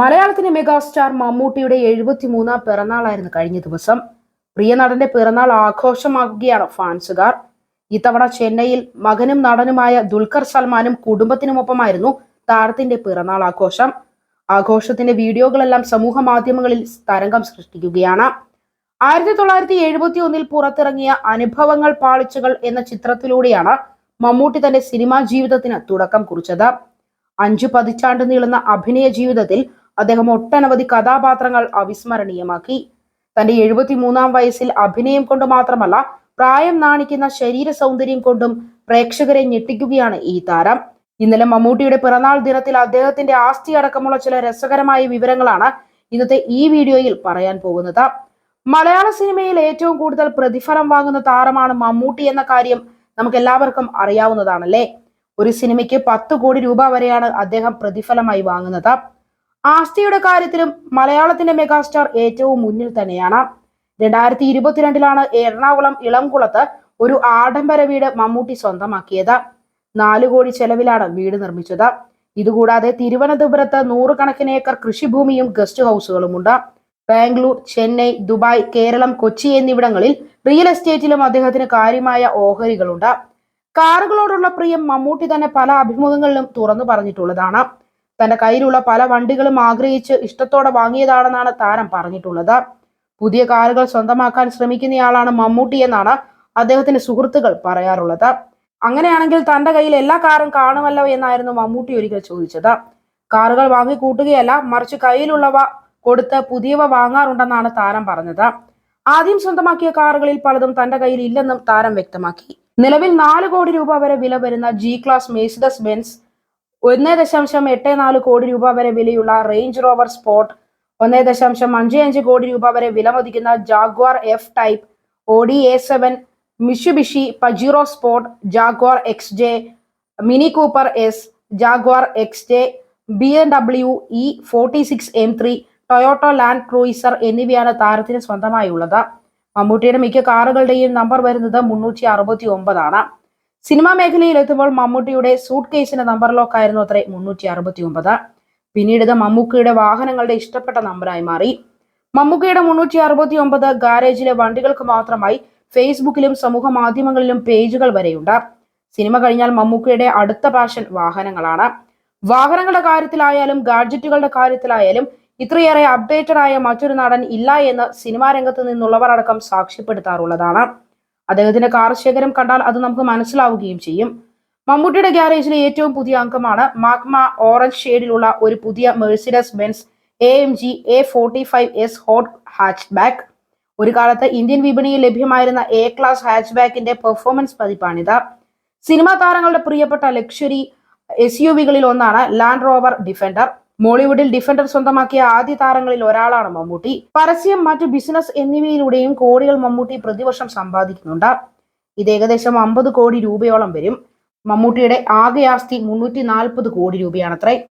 മലയാളത്തിലെ മെഗാസ്റ്റാർ മമ്മൂട്ടിയുടെ എഴുപത്തിമൂന്നാം പിറന്നാളായിരുന്നു കഴിഞ്ഞ ദിവസം. പ്രിയ നടന്റെ പിറന്നാൾ ആഘോഷമാക്കുകയാണ് ഫാൻസുകാർ. ഇത്തവണ ചെന്നൈയിൽ മകനും നടനുമായ ദുൽഖർ സൽമാനും കുടുംബത്തിനുമൊപ്പമായിരുന്നു താരത്തിന്റെ പിറന്നാൾ ആഘോഷം. ആഘോഷത്തിന്റെ വീഡിയോകളെല്ലാം സമൂഹ മാധ്യമങ്ങളിൽ തരംഗം സൃഷ്ടിക്കുകയാണ്. ആയിരത്തി തൊള്ളായിരത്തി എഴുപത്തി ഒന്നിൽ പുറത്തിറങ്ങിയ അനുഭവങ്ങൾ പാളിച്ചകൾ എന്ന ചിത്രത്തിലൂടെയാണ് മമ്മൂട്ടി തന്റെ സിനിമാ ജീവിതത്തിന് തുടക്കം കുറിച്ചത്. അഞ്ചു പതിറ്റാണ്ട് നീളുന്ന അഭിനയ ജീവിതത്തിൽ അദ്ദേഹം ഒട്ടനവധി കഥാപാത്രങ്ങൾ അവിസ്മരണീയമാക്കി. തന്റെ എഴുപത്തിമൂന്നാം വയസ്സിൽ അഭിനയം കൊണ്ട് മാത്രമല്ല പ്രായം നാണിക്കുന്ന ശരീര സൗന്ദര്യം കൊണ്ടും പ്രേക്ഷകരെ ഞെട്ടിക്കുകയാണ് ഈ താരം. ഇന്നലെ മമ്മൂട്ടിയുടെ പിറന്നാൾ ദിനത്തിൽ അദ്ദേഹത്തിന്റെ ആസ്തി അടക്കമുള്ള ചില രസകരമായ വിവരങ്ങളാണ് ഇന്നത്തെ ഈ വീഡിയോയിൽ പറയാൻ പോകുന്നത്. മലയാള സിനിമയിൽ ഏറ്റവും കൂടുതൽ പ്രതിഫലം വാങ്ങുന്ന താരമാണ് മമ്മൂട്ടി എന്ന കാര്യം നമുക്ക് എല്ലാവർക്കും അറിയാവുന്നതാണല്ലേ? ഒരു സിനിമയ്ക്ക് പത്ത് കോടി രൂപ വരെയാണ് അദ്ദേഹം പ്രതിഫലമായി വാങ്ങുന്നത്. ആസ്തിയുടെ കാര്യത്തിലും മലയാളത്തിന്റെ മെഗാസ്റ്റാർ ഏറ്റവും മുന്നിൽ തന്നെയാണ്. രണ്ടായിരത്തി ഇരുപത്തിരണ്ടിലാണ് എറണാകുളം ഇളംകുളത്ത് ഒരു ആഡംബര വീട് മമ്മൂട്ടി സ്വന്തമാക്കിയത്. നാല് കോടി ചെലവിലാണ് വീട് നിർമ്മിച്ചത്. ഇതുകൂടാതെ തിരുവനന്തപുരത്ത് നൂറുകണക്കിന് ഏക്കർ കൃഷിഭൂമിയും ഗസ്റ്റ് ഹൗസുകളുമുണ്ട്. ബാംഗ്ലൂർ ചെന്നൈ ദുബായ് കേരളം കൊച്ചി എന്നിവിടങ്ങളിൽ റിയൽ എസ്റ്റേറ്റിലും അദ്ദേഹത്തിന് കാര്യമായ ഓഹരികളുണ്ട്. കാറുകളോടുള്ള പ്രിയം മമ്മൂട്ടി തന്നെ പല അഭിമുഖങ്ങളിലും തുറന്നു പറഞ്ഞിട്ടുള്ളതാണ്. തന്റെ കയ്യിലുള്ള പല വണ്ടികളും ആഗ്രഹിച്ച് ഇഷ്ടത്തോടെ വാങ്ങിയതാണെന്നാണ് താരം പറഞ്ഞിട്ടുള്ളത്. പുതിയ കാറുകൾ സ്വന്തമാക്കാൻ ശ്രമിക്കുന്നയാളാണ് മമ്മൂട്ടി എന്നാണ് അദ്ദേഹത്തിന്റെ സുഹൃത്തുക്കൾ പറയാറുള്ളത്. അങ്ങനെയാണെങ്കിൽ തന്റെ കയ്യിൽ എല്ലാ കാറും കാണുമല്ലോ എന്നായിരുന്നു മമ്മൂട്ടി ഒരിക്കൽ ചോദിച്ചത്. കാറുകൾ വാങ്ങി കൂട്ടുകയല്ല മറിച്ച് കയ്യിലുള്ളവ കൊടുത്ത് പുതിയവ വാങ്ങാറുണ്ടെന്നാണ് താരം പറഞ്ഞത്. ആദ്യം സ്വന്തമാക്കിയ കാറുകളിൽ പലതും തന്റെ കയ്യിൽ ഇല്ലെന്നും താരം വ്യക്തമാക്കി. നിലവിൽ നാല് കോടി രൂപ വരെ വില വരുന്ന ജി ക്ലാസ് മേസിഡസ് ബെൻസ് ഒന്ന് ദശാംശം എട്ട് നാല് കോടി രൂപ വരെ വിലയുള്ള റേഞ്ച് റോവർ സ്പോട്ട് ഒന്ന് ദശാംശം അഞ്ച് അഞ്ച് കോടി രൂപ വരെ വിലമതിക്കുന്ന Jaguar F type Audi A seven Mitsubishi Pajero sport Jaguar X J Mini Cooper S Jaguar X J B M W E forty six M three Toyota Land Cruiser എന്നിവയാണ് താരത്തിന് സ്വന്തമായുള്ളത്. മമ്മൂട്ടിയുടെ മിക്ക കാറുകളുടെയും നമ്പർ വരുന്നത് മുന്നൂറ്റി അറുപത്തി ഒമ്പതാണ്. സിനിമാ മേഖലയിൽ എത്തുമ്പോൾ മമ്മൂട്ടിയുടെ സൂട്ട് കേസിന്റെ നമ്പർ ലോക്ക് ആയിരുന്നു അത്രേ മുന്നൂറ്റി അറുപത്തി ഒമ്പത് പിന്നീട് ഇത് മമ്മൂക്കയുടെ വാഹനങ്ങളുടെ ഇഷ്ടപ്പെട്ട നമ്പറായി മാറി. മമ്മൂക്കയുടെ മുന്നൂറ്റി അറുപത്തി ഒമ്പത് ഗാരേജിലെ വണ്ടികൾക്ക് മാത്രമായി ഫേസ്ബുക്കിലും സമൂഹ മാധ്യമങ്ങളിലും പേജുകൾ വരെയുണ്ട്. സിനിമ കഴിഞ്ഞാൽ മമ്മൂക്കയുടെ അടുത്ത പാഷൻ വാഹനങ്ങളാണ്. വാഹനങ്ങളുടെ കാര്യത്തിലായാലും ഗാഡ്ജറ്റുകളുടെ കാര്യത്തിലായാലും ഇത്രയേറെ അപ്ഡേറ്റഡ് ആയ മറ്റൊരു നടൻ ഇല്ല എന്ന് സിനിമാ രംഗത്ത് നിന്നുള്ളവർ അടക്കം സാക്ഷ്യപ്പെടുത്താറുള്ളതാണ്. അദ്ദേഹത്തിന്റെ കാർ ശേഖരം കണ്ടാൽ അത് നമുക്ക് മനസ്സിലാവുകയും ചെയ്യും. മമ്മൂട്ടിയുടെ ഗ്യാരേജിലെ ഏറ്റവും പുതിയ അംഗമാണ് മാഗ്മ ഓറഞ്ച് ഷെയ്ഡിലുള്ള ഒരു പുതിയ Mercedes Benz A M G A forty five S hot hatchback ഒരു കാലത്ത് ഇന്ത്യൻ വിപണിയിൽ ലഭ്യമായിരുന്ന എ ക്ലാസ് ഹാച്ച് ബാക്കിന്റെ പെർഫോമൻസ് പതിപ്പാണിത്. സിനിമാ താരങ്ങളുടെ പ്രിയപ്പെട്ട ലക്ഷറി എസ് യു വികളിൽ ഒന്നാണ് ലാൻഡ് റോവർ ഡിഫൻഡർ മോളിവുഡിൽ ഡിഫൻഡർ സ്വന്തമാക്കിയ ആദ്യ താരങ്ങളിൽ ഒരാളാണ് മമ്മൂട്ടി. പരസ്യം മറ്റ് ബിസിനസ് എന്നിവയിലൂടെയും കോടികൾ മമ്മൂട്ടി പ്രതിവർഷം സമ്പാദിക്കുന്നുണ്ട്. ഇത് ഏകദേശം അമ്പത് കോടി രൂപയോളം വരും. മമ്മൂട്ടിയുടെ ആകെ ആസ്തി മുന്നൂറ്റി നാൽപ്പത് കോടി രൂപയാണത്രേ.